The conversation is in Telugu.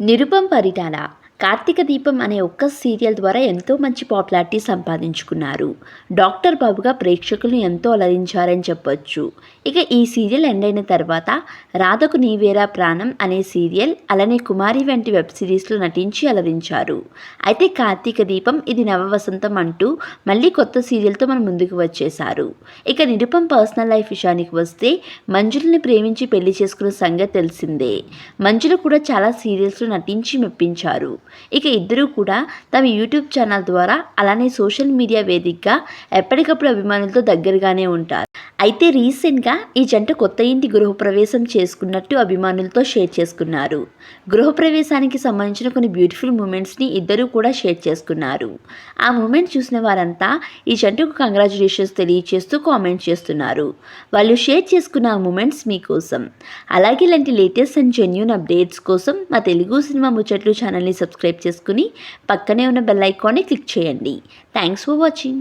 నిరుపం పరిటాల కార్తీక దీపం అనే ఒక్క సీరియల్ ద్వారా ఎంతో మంచి పాపులారిటీ సంపాదించుకున్నారు. డాక్టర్ బాబుగా ప్రేక్షకులను ఎంతో అలరించారని చెప్పొచ్చు. ఇక ఈ సీరియల్ ఎండ్ అయిన తర్వాత రాధకు నీవేరా ప్రాణం అనే సీరియల్ అలానే కుమారి వంటి వెబ్ సిరీస్లో నటించి అలరించారు. అయితే కార్తీక దీపం ఇది నవవసంతం అంటూ మళ్ళీ కొత్త సీరియల్తో మన ముందుకు వచ్చేశారు. ఇక నిరుపం పర్సనల్ లైఫ్ విషయానికి వస్తే మంజులని ప్రేమించి పెళ్ళి చేసుకున్న సంగతి తెలిసిందే. మంజులు కూడా చాలా సీరియల్స్లో నటించి మెప్పించారు. ఇక ఇద్దరూ కూడా తమ యూట్యూబ్ ఛానల్ ద్వారా అలానే సోషల్ మీడియా వేదికగా ఎప్పటికప్పుడు అభిమానులతో దగ్గరగానే ఉంటారు. అయితే రీసెంట్గా ఈ జంట కొత్త ఇంటి గృహప్రవేశం చేసుకున్నట్టు అభిమానులతో షేర్ చేసుకున్నారు. గృహప్రవేశానికి సంబంధించిన కొన్ని బ్యూటిఫుల్ మూమెంట్స్ని ఇద్దరూ కూడా షేర్ చేసుకున్నారు. ఆ మూమెంట్ చూసిన వారంతా ఈ జంటకు కంగ్రాచులేషన్స్ తెలియచేస్తూ కామెంట్ చేస్తున్నారు. వాళ్ళు షేర్ చేసుకున్న ఆ మూమెంట్స్ మీకోసం. అలాగే ఇలాంటి లేటెస్ట్ అండ్ జెన్యున్ అప్డేట్స్ కోసం మా తెలుగు సినిమా ముచ్చట్లు ఛానల్ని సబ్స్క్రైబ్ చేసుకుని పక్కనే ఉన్న బెల్ ఐకాన్ని క్లిక్ చేయండి. Thanks for watching